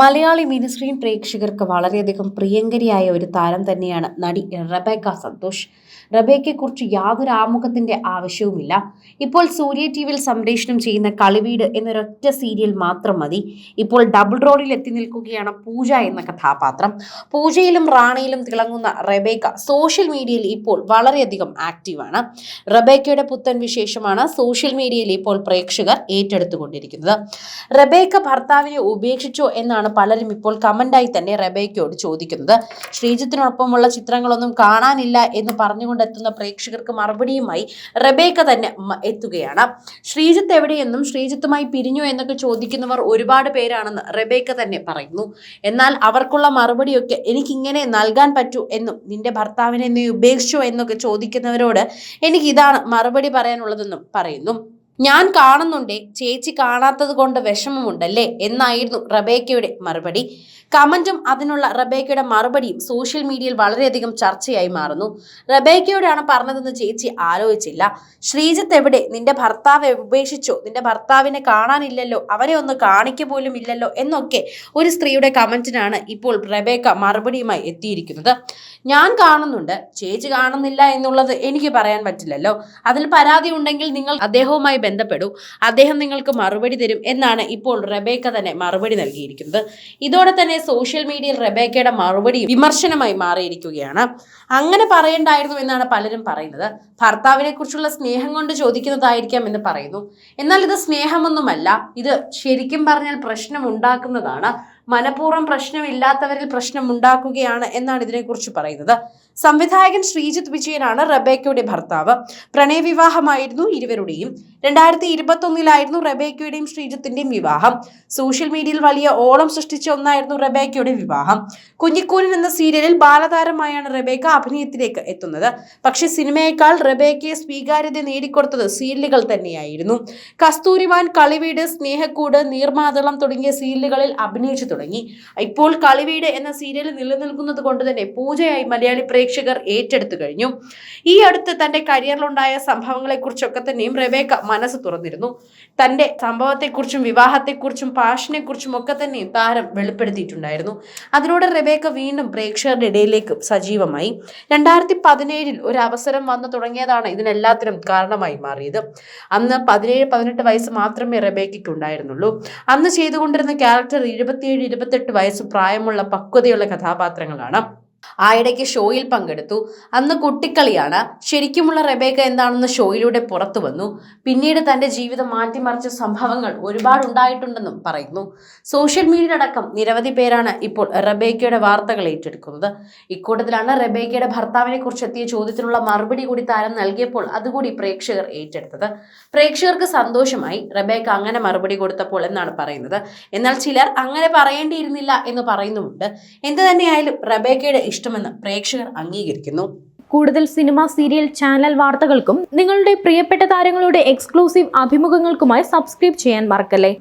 Malayali mini screen പ്രേക്ഷകർക്ക് വളരെയധികം പ്രിയങ്കരിയായ ഒരു താരം തന്നെയാണ് നടി റബേക്ക സന്തോഷ്. റബേക്കയെക്കുറിച്ച് യാതൊരു ആമുഖത്തിന്റെ ആവശ്യവുമില്ല. ഇപ്പോൾ സൂര്യ ടി വിയിൽ സംപ്രേഷണം ചെയ്യുന്ന കളിവീട് എന്നൊരൊറ്റ സീരിയൽ മാത്രം മതി. ഇപ്പോൾ ഡബിൾ റോഡിൽ എത്തി നിൽക്കുകയാണ് പൂജ എന്ന കഥാപാത്രം. പൂജയിലും റാണിയിലും തിളങ്ങുന്ന റബേക്ക സോഷ്യൽ മീഡിയയിൽ ഇപ്പോൾ വളരെയധികം ആക്റ്റീവാണ്. റബേക്കയുടെ പുത്തൻ വിശേഷമാണ് സോഷ്യൽ മീഡിയയിൽ ഇപ്പോൾ പ്രേക്ഷകർ ഏറ്റെടുത്തുകൊണ്ടിരിക്കുന്നത്. റബേക്ക ഭർത്താവിനെ ഉപേക്ഷിച്ചോ എന്നാണ് പലരും ഇപ്പോൾ കമന്റായി തന്നെ റബേക്കയോട് ചോദിക്കുന്നത്. ശ്രീജിത്തിനൊപ്പമുള്ള ചിത്രങ്ങളൊന്നും കാണാനില്ല എന്ന് പറഞ്ഞുകൊണ്ട് എത്തുന്ന പ്രേക്ഷകർക്ക് മറുപടിയുമായി റബേക്ക തന്നെ എത്തുകയാണ്. ശ്രീജിത്ത് എവിടെയെന്നും ശ്രീജിത്തുമായി പിരിഞ്ഞു എന്നൊക്കെ ചോദിക്കുന്നവർ ഒരുപാട് പേരാണെന്ന് റബേക്ക തന്നെ പറയുന്നു. എന്നാൽ അവർക്കുള്ള മറുപടിയൊക്കെ എനിക്കിങ്ങനെ നൽകാൻ പറ്റൂ എന്നും നിന്റെ ഭർത്താവിനെ നീ ഉപേക്ഷിച്ചോ എന്നൊക്കെ ചോദിക്കുന്നവരോട് എനിക്ക് ഇതാണ് മറുപടി പറയാനുള്ളതെന്നും പറയുന്നു. ഞാൻ കാണുന്നുണ്ടേ ചേച്ചി കാണാത്തത് കൊണ്ട് വിഷമമുണ്ടല്ലേ? എന്നായിരുന്നു റബേക്കയുടെ മറുപടി. കമന്റും അതിനുള്ള റബേക്കയുടെ മറുപടിയും സോഷ്യൽ മീഡിയയിൽ വളരെയധികം ചർച്ചയായി മാറുന്നു. റബേക്കയോടാണ് പറഞ്ഞതെന്ന് ചേച്ചി ആലോചിച്ചില്ല. ശ്രീജിത്ത് എവിടെ? നിന്റെ ഭർത്താവ് ഉപേക്ഷിച്ചോ? നിന്റെ ഭർത്താവിനെ കാണാനില്ലല്ലോ? അവനെ ഒന്ന് കാണിക്ക പോലും ഇല്ലല്ലോ? എന്നൊക്കെ ഒരു സ്ത്രീയുടെ കമന്റിനാണ് ഇപ്പോൾ റബേക്ക മറുപടിയുമായി എത്തിയിരിക്കുന്നത്. ഞാൻ കാണുന്നുണ്ട്. ചേച്ചി കാണുന്നില്ല എന്നുള്ളത് എനിക്ക് പറയാൻ പറ്റില്ലല്ലോ. അതിൽ പരാതി ഉണ്ടെങ്കിൽ നിങ്ങൾ അദ്ദേഹവുമായി ബന്ധപ്പെടൂ. അദ്ദേഹം നിങ്ങൾക്ക് മറുപടി തരും എന്നാണ് ഇപ്പോൾ റബേക്ക തന്നെ മറുപടി നൽകിയിരിക്കുന്നത്. ഇതോടെ തന്നെ സോഷ്യൽ മീഡിയയിൽ റബേക്കയുടെ മറുപടി വിമർശനമായി മാറിയിരിക്കുകയാണ്. അങ്ങനെ പറയണ്ടായിരുന്നു എന്നാണ് പലരും പറയുന്നത്. ഭർത്താവിനെ കുറിച്ചുള്ള സ്നേഹം കൊണ്ട് ചോദിക്കുന്നതായിരിക്കാം എന്ന് പറയുന്നു. എന്നാൽ ഇത് സ്നേഹമൊന്നുമല്ല. ഇത് ശരിക്കും പറഞ്ഞാൽ പ്രശ്നം ഉണ്ടാക്കുന്നതാണ് മനഃപൂർവം പ്രശ്നമില്ലാത്തവരിൽ പ്രശ്നം ഉണ്ടാക്കുകയാണ് എന്നാണ് ഇതിനെക്കുറിച്ച് പറയുന്നത്. സംവിധായകൻ ശ്രീജിത്ത് വിജയനാണ് റബേക്കയുടെ ഭർത്താവ്. പ്രണയവിവാഹമായിരുന്നു ഇരുവരുടെയും. രണ്ടായിരത്തി ഇരുപത്തി ഒന്നിലായിരുന്നു റബേക്കയുടെയും ശ്രീജിത്തിന്റെയും വിവാഹം. സോഷ്യൽ മീഡിയയിൽ വലിയ ഓളം സൃഷ്ടിച്ച ഒന്നായിരുന്നു റബേക്കയുടെ വിവാഹം. കുഞ്ഞിക്കൂനൻ എന്ന സീരിയലിൽ ബാലതാരമായാണ് റബേക്ക അഭിനയത്തിലേക്ക് എത്തുന്നത്. പക്ഷെ സിനിമയേക്കാൾ റബേക്കയെ സ്വീകാര്യത നേടിക്കൊടുത്തത് സീരിയലുകൾ തന്നെയായിരുന്നു. കസ്തൂരിമാൻ കളിവീട് സ്നേഹക്കൂട് നീർമാതളം തുടങ്ങിയ സീരിയലുകളിൽ അഭിനയിച്ചു തുടങ്ങി. ഇപ്പോൾ കളിവീട് എന്ന സീരിയൽ നിലനിൽക്കുന്നത് കൊണ്ട് തന്നെ പൂജയായി മലയാളി പ്രേക്ഷകർ ഏറ്റെടുത്തു കഴിഞ്ഞു. ഈ അടുത്ത് തന്റെ കരിയറിലുണ്ടായ സംഭവങ്ങളെക്കുറിച്ചൊക്കെ തന്നെയും റെബേക്ക മനസ്സ് തുറന്നിരുന്നു. തന്റെ സംഭവത്തെക്കുറിച്ചും വിവാഹത്തെക്കുറിച്ചും പാഷനെക്കുറിച്ചും ഒക്കെ തന്നെയും താരം വെളിപ്പെടുത്തിയിട്ടുണ്ടായിരുന്നു. അതിലൂടെ റെബേക്ക വീണ്ടും പ്രേക്ഷകരുടെ ഇടയിലേക്ക് സജീവമായി. രണ്ടായിരത്തി പതിനേഴിൽ ഒരു അവസരം വന്നു തുടങ്ങിയതാണ് ഇതിനെല്ലാത്തിനും കാരണമായി മാറിയത്. അന്ന് പതിനേഴ് പതിനെട്ട് വയസ്സ് മാത്രമേ റെബേക്കയ്ക്ക് ഉണ്ടായിരുന്നുള്ളൂ അന്ന് ചെയ്തുകൊണ്ടിരുന്ന ക്യാരക്ടർ ഇരുപത്തിയേഴ് ഇരുപത്തെട്ട് വയസ്സ് പ്രായമുള്ള പക്വതയുള്ള കഥാപാത്രങ്ങളാണ്. ആ ഇടയ്ക്ക് ഷോയിൽ പങ്കെടുത്തു. അന്ന് കുട്ടിക്കളിയാണ്. ശരിക്കുമുള്ള റെബേക്ക എന്താണെന്ന് ഷോയിലൂടെ പുറത്തു വന്നു. പിന്നീട് തന്റെ ജീവിതം മാറ്റിമറിച്ച സംഭവങ്ങൾ ഒരുപാട് ഉണ്ടായിട്ടുണ്ടെന്നും പറയുന്നു. സോഷ്യൽ മീഡിയ അടക്കം നിരവധി പേരാണ് ഇപ്പോൾ റബേക്കയുടെ വാർത്തകൾ ഏറ്റെടുക്കുന്നത്. ഇക്കൂട്ടത്തിലാണ് റബേക്കയുടെ ഭർത്താവിനെ കുറിച്ച് എത്തിയ ചോദ്യത്തിനുള്ള മറുപടി കൂടി താരം നൽകിയപ്പോൾ അതുകൂടി പ്രേക്ഷകർ ഏറ്റെടുത്തത്. പ്രേക്ഷകർക്ക് സന്തോഷമായി റബേക്ക അങ്ങനെ മറുപടി കൊടുത്തപ്പോൾ എന്നാണ് പറയുന്നത്. എന്നാൽ ചിലർ അങ്ങനെ പറയേണ്ടിയിരുന്നില്ല എന്ന് പറയുന്നുമുണ്ട്. എന്ത് തന്നെയായാലും റബേക്കയുടെ ഇഷ്ടമെന്ന് പ്രേക്ഷകർ അംഗീകരിക്കുന്നു. കൂടുതൽ സിനിമ സീരിയൽ ചാനൽ വാർത്തകൾക്കും നിങ്ങളുടെ പ്രിയപ്പെട്ട താരങ്ങളുടെ എക്സ്ക്ലൂസീവ് അഭിമുഖങ്ങൾക്കുമായി സബ്സ്ക്രൈബ് ചെയ്യാൻ മറക്കല്ലേ?